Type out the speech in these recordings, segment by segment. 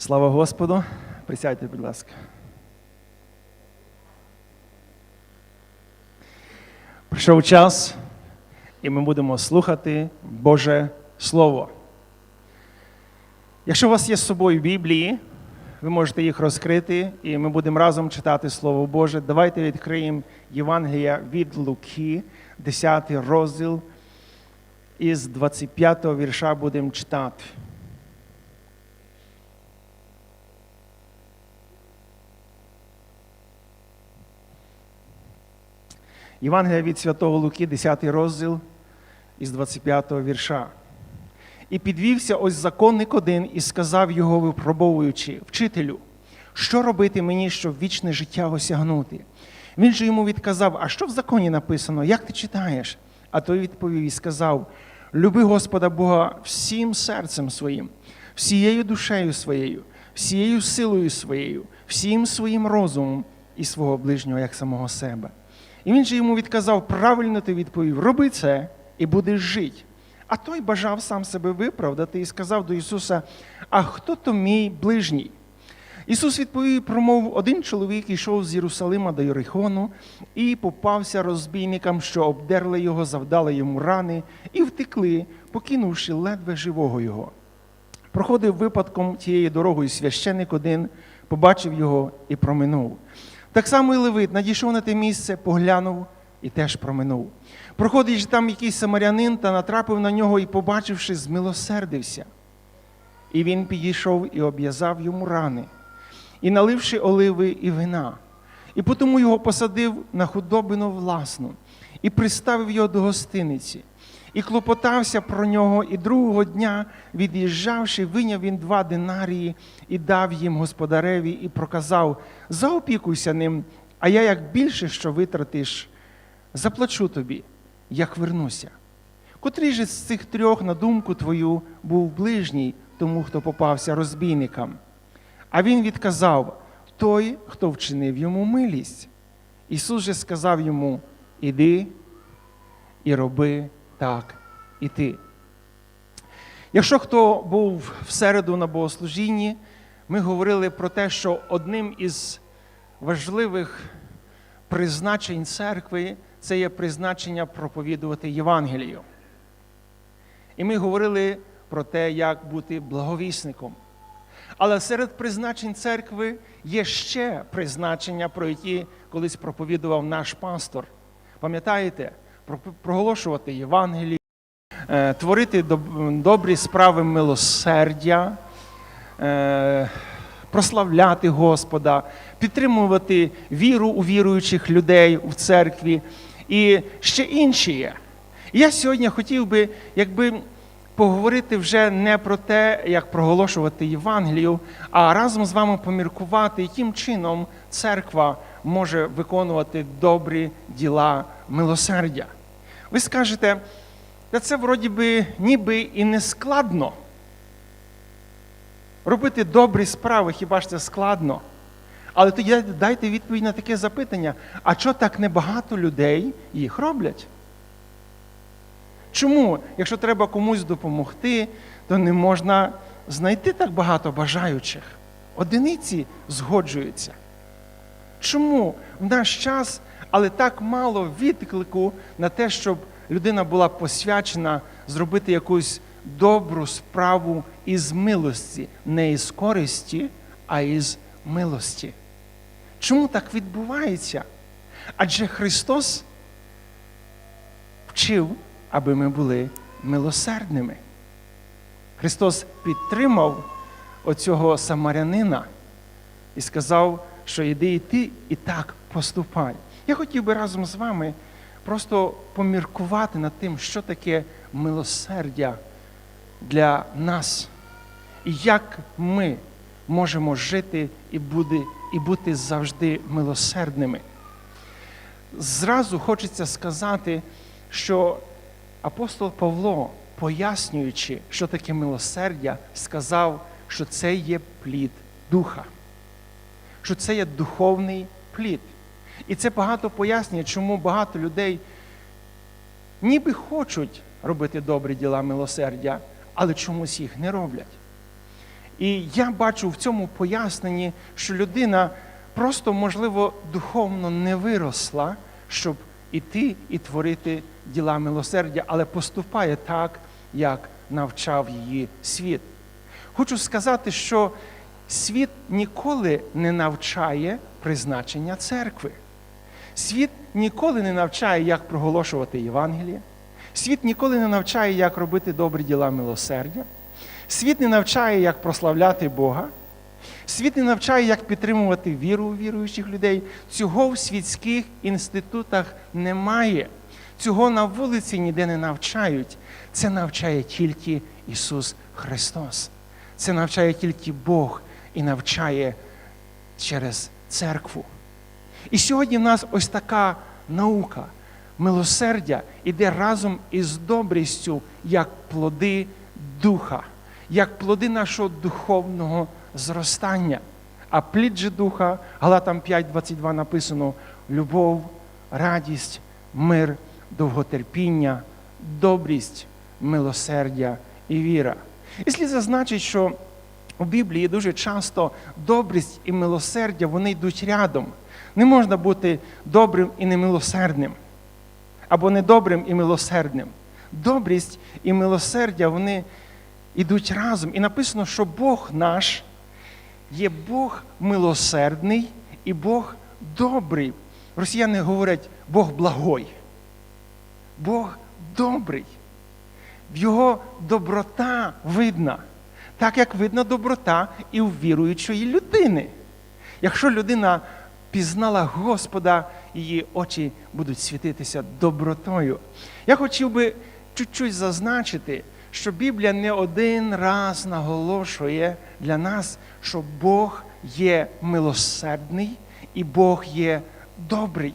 Слава Господу! Присядьте, будь ласка. Прийшов час, і ми будемо слухати Боже Слово. Якщо у вас є з собою Біблії, ви можете їх розкрити, і ми будемо разом читати Слово Боже. Давайте відкриємо Євангелія від Луки, 10 розділ, із 25 вірша будемо читати. Євангелія від Святого Луки, 10 розділ із 25 вірша. І підвівся ось законник один і сказав його, випробовуючи, вчителю, що робити мені, щоб вічне життя осягнути? Він же йому відказав: А що в законі написано? Як ти читаєш? А той відповів і сказав: Люби Господа Бога всім серцем своїм, всією душею своєю, всією силою своєю, всім своїм розумом і свого ближнього як самого себе. І він же йому відказав: правильно ти відповів, роби це і будеш жити. А той бажав сам себе виправдати і сказав до Ісуса: А хто то мій ближній? Ісус відповів і промовив, один чоловік йшов з Єрусалима до Єрихону і попався розбійникам, що обдерли його, завдали йому рани і втекли, покинувши ледве живого його. Проходив випадком тією дорогою священик один, побачив його і проминув. Так само і Левит надійшов на те місце, поглянув і теж проминув. Проходить там якийсь самарянин та натрапив на нього і, побачивши, змилосердився. І він підійшов і обв'язав йому рани, і наливши оливи і вина. І потому його посадив на худобину власну, і приставив його до гостиниці, і клопотався про нього, і другого дня, від'їжджавши, виняв він два динарії і дав їм господареві, і проказав: заопікуйся ним, а я як більше що витратиш, заплачу тобі, як вернуся. Котрий же з цих трьох, на думку твою, був ближній тому, хто попався розбійникам? А він відказав той, хто вчинив йому милість. Ісус же сказав йому: Іди і роби так і ти. Якщо хто був в середу на богослужінні, ми говорили про те, що одним із важливих призначень церкви це є призначення проповідувати Євангелію. І ми говорили про те, як бути благовісником. Але серед призначень церкви є ще призначення, про які колись проповідував наш пастор. Пам'ятаєте, проголошувати Євангелію, е, творити добрі справи милосердя, е, прославляти Господа, підтримувати віру у віруючих людей в церкві і ще інші є. Я сьогодні хотів би, якби поговорити вже не про те, як проголошувати Євангелію, а разом з вами поміркувати, яким чином церква може виконувати добрі діла милосердя. Ви скажете, та це вроді би ніби і не складно. Робити добрі справи, хіба ж це складно? Але тоді дайте відповідь на таке запитання: а чого так небагато людей їх роблять? Чому, якщо треба комусь допомогти, то не можна знайти так багато бажаючих? Одиниці згоджуються. Чому в наш час, але так мало відклику на те, щоб людина була посвячена зробити якусь добру справу із милості, не із користі, а із милості? Чому так відбувається? Адже Христос вчив аби ми були милосердними. Христос підтримав оцього самарянина і сказав, що йди і ти і так поступай. Я хотів би разом з вами просто поміркувати над тим, що таке милосердя для нас, і як ми можемо жити і бути, і бути завжди милосердними. Зразу хочеться сказати, що Апостол Павло, пояснюючи, що таке милосердя, сказав, що це є плід духа, що це є духовний плід. І це багато пояснює, чому багато людей ніби хочуть робити добрі діла милосердя, але чомусь їх не роблять. І я бачу в цьому поясненні, що людина просто, можливо, духовно не виросла, щоб іти і творити діла милосердя, але поступає так, як навчав її світ. Хочу сказати, що світ ніколи не навчає призначення церкви. Світ ніколи не навчає, як проголошувати Євангеліє. Світ ніколи не навчає, як робити добрі діла милосердя. Світ не навчає, як прославляти Бога. Світ не навчає, як підтримувати віру у віруючих людей. Цього в світських інститутах немає. Цього на вулиці ніде не навчають. Це навчає тільки Ісус Христос. Це навчає тільки Бог і навчає через церкву. І сьогодні в нас ось така наука, милосердя іде разом із добрістю, як плоди духа, як плоди нашого духовного зростання. А плід же духа, Галатам 5.22 написано: любов, радість, мир, довготерпіння, добрість, милосердя і віра. І слід зазначити, що у Біблії дуже часто добрість і милосердя вони йдуть рядом. Не можна бути добрим і немилосердним, або недобрим і милосердним. Добрість і милосердя вони йдуть разом. І написано, що Бог наш є Бог милосердний і Бог добрий. Росіяни говорять Бог благой. Бог добрий. Його доброта видна, так як видна доброта і у віруючої людини. Якщо людина пізнала Господа, її очі будуть світитися добротою. Я хотів би чуть-чуть зазначити, що Біблія не один раз наголошує для нас, що Бог є милосердний і Бог є добрий.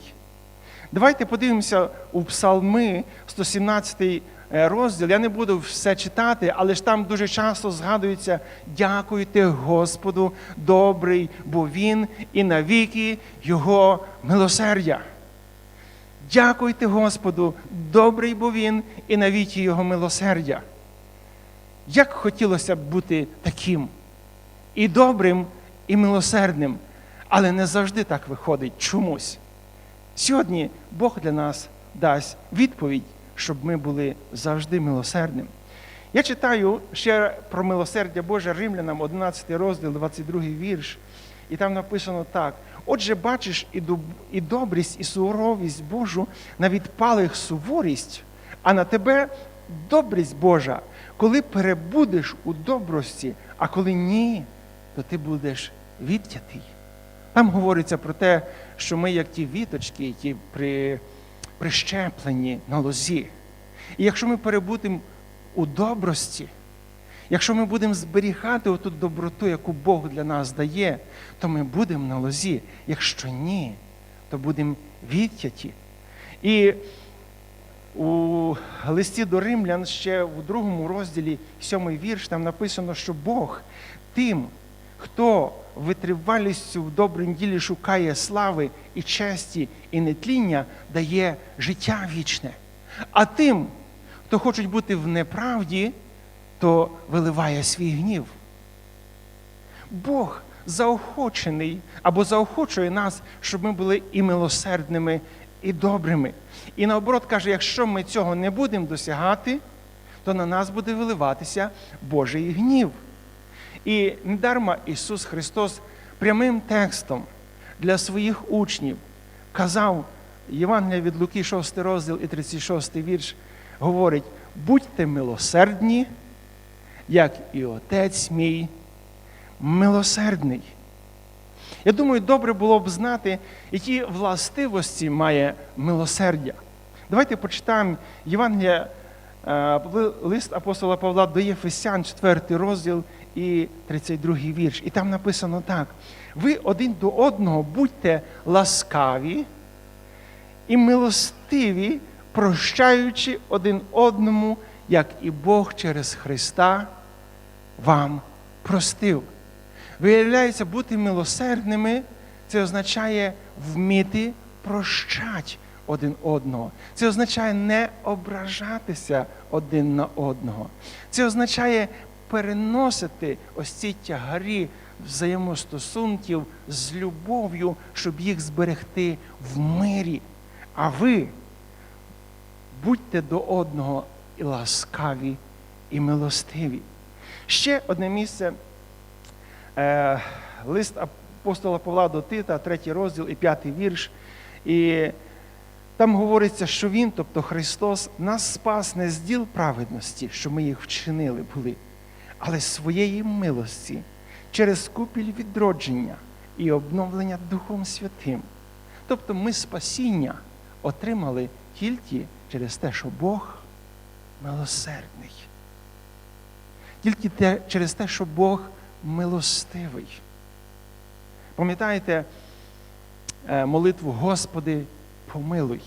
Давайте подивимося у Псалми 117 розділ. Я не буду все читати, але ж там дуже часто згадується дякуйте Господу, добрий, бо Він і навіки Його милосердя. Дякуйте Господу, добрий, бо Він і навіки Його милосердя. Як хотілося б бути таким і добрим, і милосердним, але не завжди так виходить чомусь. Сьогодні Бог для нас дасть відповідь, щоб ми були завжди милосердним. Я читаю ще про милосердя Боже Римлянам, 11 розділ, 22 вірш, і там написано так: отже, бачиш і добрість, і суровість Божу на відпалих суворість, а на тебе добрість Божа, коли перебудеш у добрості, а коли ні, то ти будеш відтятий. Там говориться про те, що ми як ті віточки, які при, прищеплені на лозі. І якщо ми перебудемо у добрості, якщо ми будемо зберігати оту доброту, яку Бог для нас дає, то ми будемо на лозі. Якщо ні, то будемо відтяті. І у листі до римлян ще у другому розділі, сьомий вірш, там написано, що Бог тим, хто витривалістю в добрім ділі шукає слави і честі і нетління, дає життя вічне. А тим, хто хочуть бути в неправді, то виливає свій гнів. Бог заохочений або заохочує нас, щоб ми були і милосердними, і добрими. І наоборот каже, якщо ми цього не будемо досягати, то на нас буде виливатися Божий гнів. І недарма Ісус Христос прямим текстом для своїх учнів казав Євангелія від Луки, 6 розділ і 36 вірш, говорить: будьте милосердні, як і Отець мій милосердний. Я думаю, добре було б знати, які властивості має милосердя. Давайте почитаємо Євангелія, е, лист апостола Павла до Єфесян, 4 розділ і 32 вірш. І там написано так: ви один до одного будьте ласкаві і милостиві, прощаючи один одному, як і Бог через Христа вам простив. Виявляється, бути милосердними це означає вміти прощати один одного. Це означає не ображатися один на одного. Це означає переносити ось ці тягарі взаємостосунків з любов'ю, щоб їх зберегти в мирі. А ви будьте до одного і ласкаві, і милостиві. Ще одне місце. Е, лист апостола Павла до Тита, третій розділ і п'ятий вірш. І там говориться, що Він, тобто Христос, нас спас не з діл праведності, що ми їх вчинили були, але своєї милості через купіль відродження і обновлення Духом Святим. Тобто ми спасіння отримали тільки через те, що Бог милосердний. Тільки те, через те, що Бог милостивий. Пам'ятаєте е, молитву Господи, помилуй.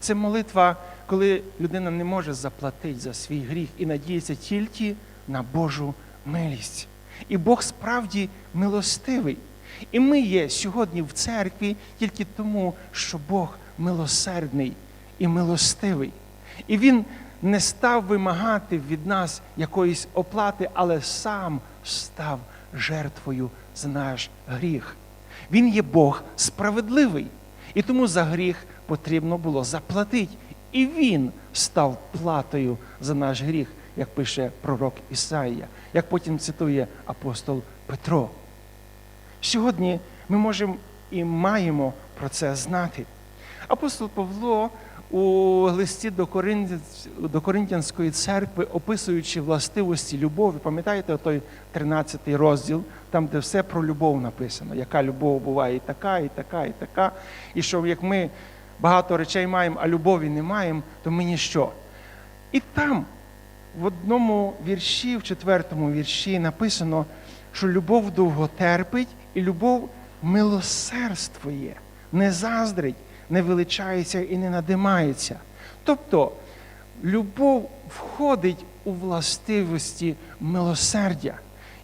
Це молитва, коли людина не може заплатити за свій гріх і надіється тільки на Божу милість. І Бог справді милостивий. І ми є сьогодні в церкві тільки тому, що Бог милосердний і милостивий. І Він не став вимагати від нас якоїсь оплати, але сам став жертвою за наш гріх. Він є Бог справедливий. І тому за гріх потрібно було заплатити. І Він став платою за наш гріх, як пише пророк Ісаїя, як потім цитує апостол Петро. Сьогодні ми можемо і маємо про це знати. Апостол Павло у листі до, Коринтян, Коринтянської церкви, описуючи властивості любові, пам'ятаєте той 13 розділ, там, де все про любов написано, яка любов буває і така, і така, і така. І що як ми багато речей маємо, а любові не маємо, то ми ніщо. І там, в одному вірші, в четвертому вірші, написано, що любов довго терпить, і любов милосердствує, не заздрить, не величається і не надимається. Тобто любов входить у властивості милосердя.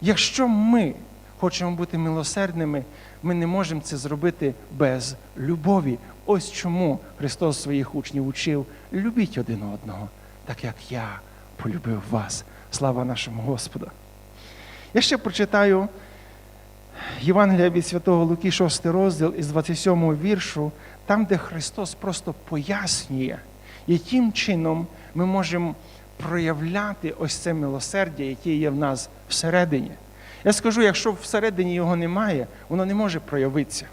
Якщо ми хочемо бути милосердними, ми не можемо це зробити без любові. Ось чому Христос своїх учнів учив: любіть один одного, так як я полюбив вас. Слава нашому Господу. Я ще прочитаю Євангелія від Святого Луки, 6 розділ із 27 віршу, там, де Христос просто пояснює, яким чином ми можемо проявляти ось це милосердя, яке є в нас всередині. Я скажу, якщо всередині його немає, воно не може проявитися.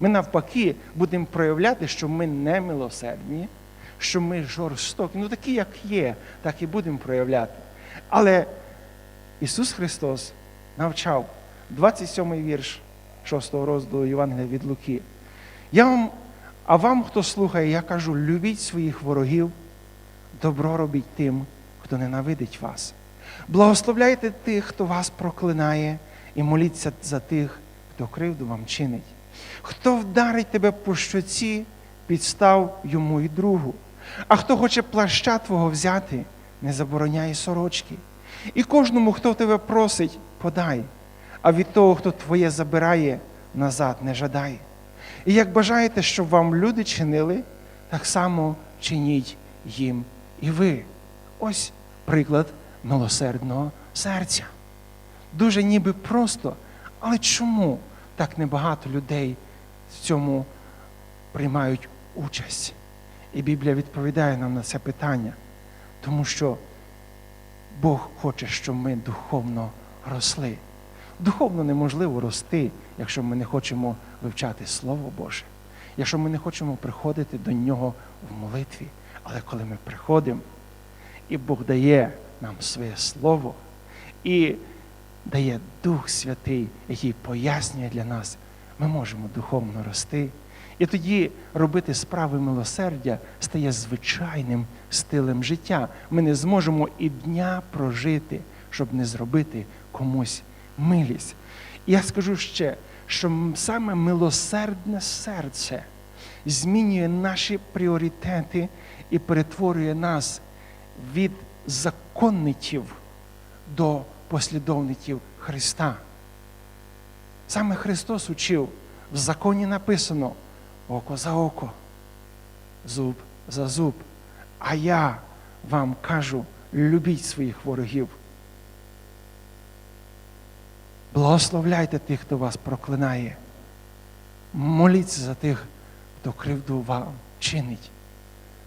Ми навпаки будемо проявляти, що ми не милосердні, що ми жорстокі. Ну такі, як є, так і будемо проявляти. Але Ісус Христос навчав 27-й вірш 6 розділу Євангелія від Луки. Я вам, а вам, хто слухає, я кажу, любіть своїх ворогів, добро робіть тим, хто ненавидить вас. Благословляйте тих, хто вас проклинає, і моліться за тих, хто кривду вам чинить. Хто вдарить тебе по щоці, підстав йому і другу. А хто хоче плаща твого взяти, не забороняй сорочки. І кожному, хто тебе просить, подай, а від того, хто твоє забирає, назад не жадай. І як бажаєте, щоб вам люди чинили, так само чиніть їм і ви. Ось приклад милосердного серця. Дуже ніби просто, але чому так небагато людей в цьому приймають участь? І Біблія відповідає нам на це питання, тому що Бог хоче, щоб ми духовно росли. Духовно неможливо рости, якщо ми не хочемо вивчати Слово Боже, якщо ми не хочемо приходити до Нього в молитві. Але коли ми приходимо, і Бог дає нам своє Слово і дає Дух Святий, який пояснює для нас, ми можемо духовно рости. І тоді робити справи милосердя стає звичайним стилем життя. Ми не зможемо і дня прожити, щоб не зробити комусь милість. І я скажу ще, що саме милосердне серце змінює наші пріоритети і перетворює нас від законників до послідовників Христа. Саме Христос учив, в законі написано око за око, зуб за зуб. А я вам кажу, любіть своїх ворогів. Благословляйте тих, хто вас проклинає. Моліться за тих, хто кривду вам чинить.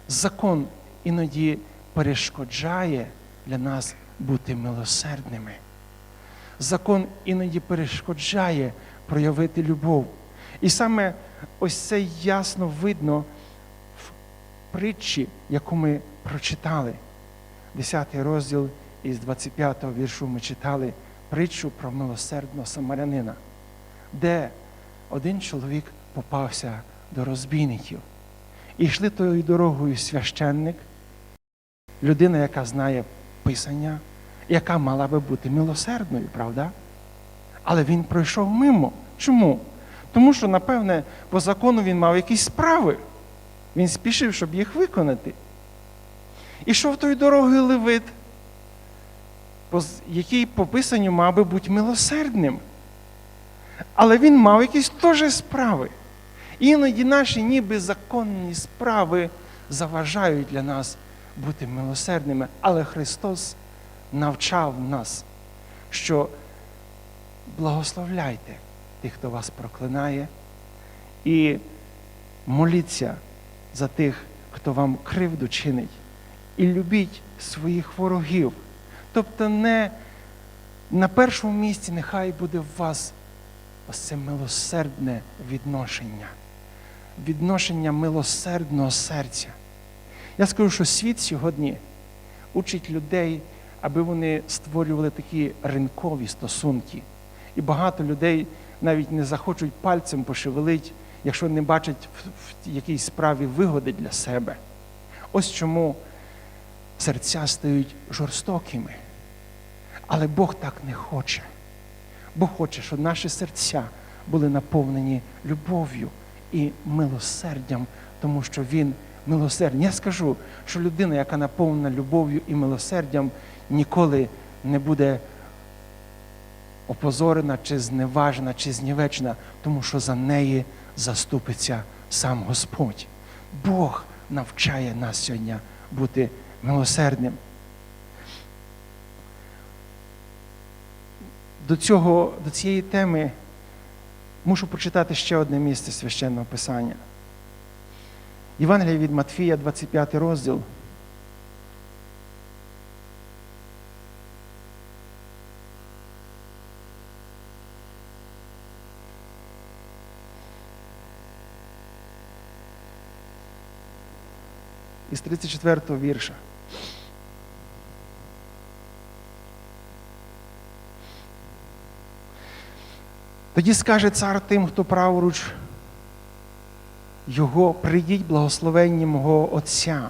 Закон іноді перешкоджає для нас бути милосердними. Закон іноді перешкоджає проявити любов. І саме ось це ясно видно в притчі, яку ми прочитали. 10 розділ із 25 го віршу ми читали притчу про милосердного самарянина, де один чоловік попався до розбійників. І йшли тою дорогою священник, людина, яка знає Писання, яка мала би бути милосердною, правда? Але він пройшов мимо. Чому? Тому що, напевне, по закону він мав якісь справи. Він спішив, щоб їх виконати. І йшов тою дорогою Левит, який по писанню мав би бути милосердним. Але він мав якісь теж справи. Іноді наші ніби законні справи заважають для нас бути милосердними. Але Христос навчав нас, що благословляйте тих, хто вас проклинає, і моліться за тих, хто вам кривду чинить, і любіть своїх ворогів. Тобто, не на першому місці нехай буде в вас ось це милосердне відношення, відношення милосердного серця. Я скажу, що світ сьогодні учить людей, аби вони створювали такі ринкові стосунки. І багато людей навіть не захочуть пальцем пошевелить, якщо не бачать в якійсь справі вигоди для себе. Ось чому серця стають жорстокими. Але Бог так не хоче. Бог хоче, щоб наші серця були наповнені любов'ю і милосердям, тому що Він милосердний. Я скажу, що людина, яка наповнена любов'ю і милосердям, ніколи не буде опозорена, чи зневажена, чи знівечена, тому що за неї заступиться сам Господь. Бог навчає нас сьогодні бути милосердним. До, цього, до цієї теми мушу прочитати ще одне місце священного Писання. Євангелія від Матфія, 25 розділ. Із 34 го вірша. Тоді скаже цар тим, хто праворуч його, прийдіть благословенні мого Отця,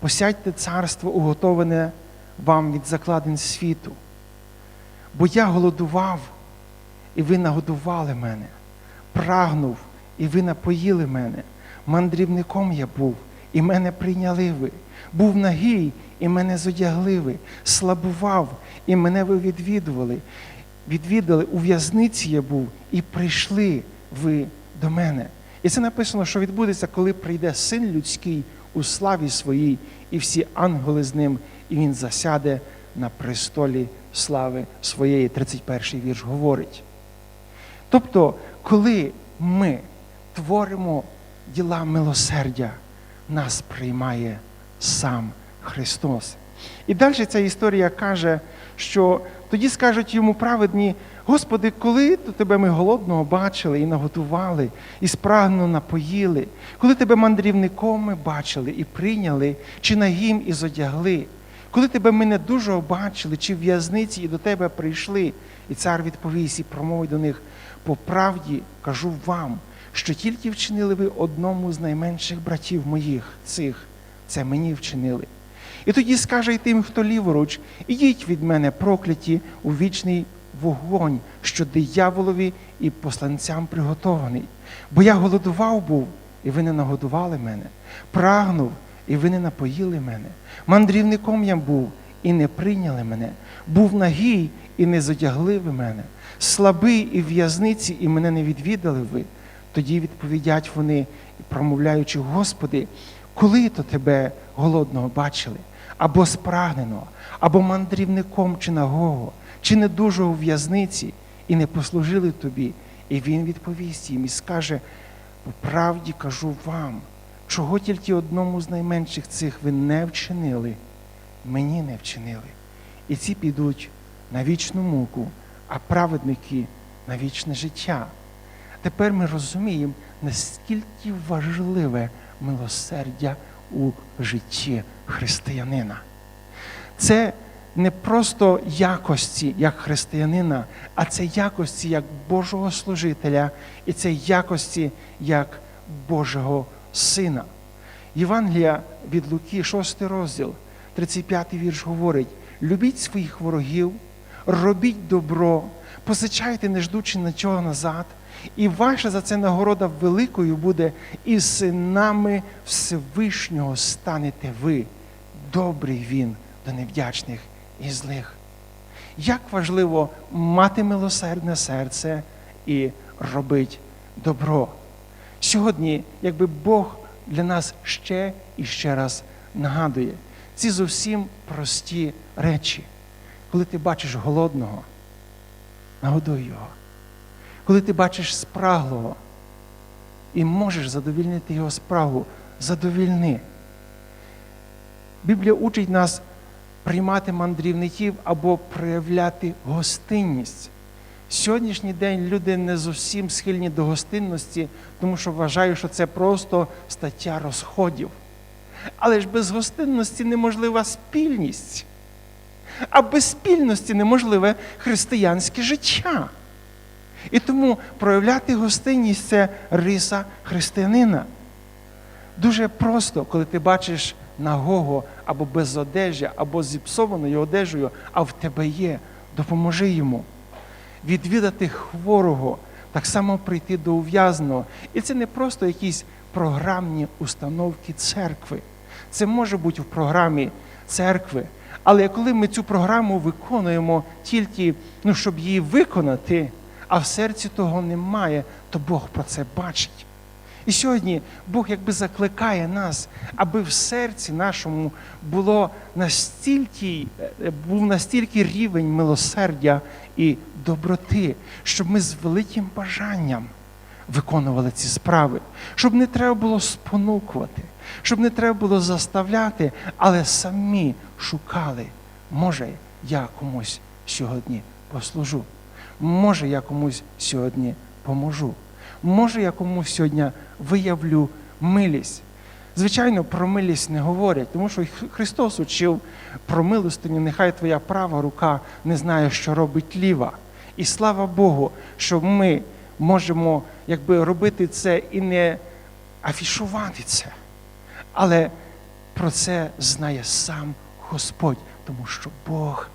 посядьте царство, уготоване вам від закладин світу. Бо я голодував, і ви нагодували мене, прагнув, і ви напоїли мене, мандрівником я був, і мене прийняли ви, був нагий, і мене зодягли ви, слабував, і мене ви відвідували відвідали, у в'язниці я був, і прийшли ви до мене. І це написано, що відбудеться, коли прийде син людський у славі своїй, і всі ангели з ним, і він засяде на престолі слави своєї. 31 вірш говорить. Тобто, коли ми творимо діла милосердя, нас приймає сам Христос. І далі ця історія каже, що тоді скажуть йому праведні, Господи, коли то тебе ми голодного бачили і наготували, і спрагно напоїли, коли тебе мандрівником ми бачили і прийняли, чи нагім і зодягли, коли тебе ми не дуже бачили, чи в в'язниці і до тебе прийшли, і цар відповість і промовить до них, по правді кажу вам, що тільки вчинили ви одному з найменших братів моїх цих, це мені вчинили. І тоді скаже й тим, хто ліворуч, ідіть від мене, прокляті, у вічний вогонь, що дияволові і посланцям приготований. Бо я голодував був, і ви не нагодували мене, прагнув, і ви не напоїли мене. Мандрівником я був, і не прийняли мене, був нагий, і не зодягли ви мене, слабий і в в'язниці, і мене не відвідали ви. Тоді відповідять вони, промовляючи, Господи, коли то тебе голодного бачили? або спрагненого, або мандрівником чи нагого, чи недужого в в'язниці, і не послужили тобі. І він відповість їм і скаже: по правді кажу вам, чого тільки одному з найменших цих ви не вчинили, мені не вчинили. І ці підуть на вічну муку, а праведники на вічне життя. Тепер ми розуміємо, наскільки важливе милосердя у житті християнина. Це не просто якості як християнина, а це якості як Божого служителя, і це якості як Божого Сина. Євангелія від Луки, 6 розділ, 35 вірш говорить: любіть своїх ворогів, робіть добро, позичайте, не ждучи нічого назад, і ваша за це нагорода великою буде, і синами Всевишнього станете ви. Добрий він до невдячних і злих. Як важливо мати милосердне серце і робити добро. Сьогодні, якби Бог для нас ще і ще раз нагадує ці зовсім прості речі. Коли ти бачиш голодного, нагодуй його. Коли ти бачиш спраглого і можеш задовільнити його спрагу, задовільни. Біблія учить нас приймати мандрівників або проявляти гостинність. Сьогоднішній день люди не зовсім схильні до гостинності, тому що вважають, що це просто стаття розходів. Але ж без гостинності неможлива спільність, а без спільності неможливе християнське життя. І тому проявляти гостинність це риса християнина. Дуже просто, коли ти бачиш нагого або без одежі, або зіпсованою одежею, а в тебе є, допоможи йому. Відвідати хворого, так само прийти до ув'язаного. І це не просто якісь програмні установки церкви. Це може бути в програмі церкви. Але коли ми цю програму виконуємо тільки, ну, щоб її виконати, а в серці того немає, то Бог про це бачить. І сьогодні Бог якби закликає нас, аби в серці нашому було настільки, е, був настільки рівень милосердя і доброти, щоб ми з великим бажанням виконували ці справи, щоб не треба було спонукувати, щоб не треба було заставляти, але самі шукали, може, я комусь сьогодні послужу, може, я комусь сьогодні поможу. Може, я комусь сьогодні виявлю милість. Звичайно, про милість не говорять, тому що Христос учив про милостиню, нехай твоя права рука не знає, що робить ліва. І слава Богу, що ми можемо якби, робити це і не афішувати це. Але про це знає сам Господь, тому що Бог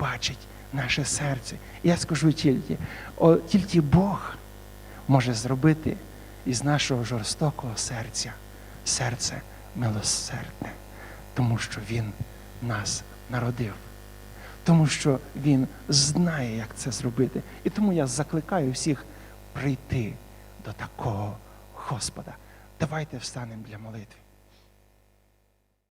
бачить наше серце. Я скажу тільки, о, тільки Бог може зробити із нашого жорстокого серця серце милосердне, тому що Він нас народив, тому що Він знає, як це зробити. І тому я закликаю всіх прийти до такого Господа. Давайте встанемо для молитви.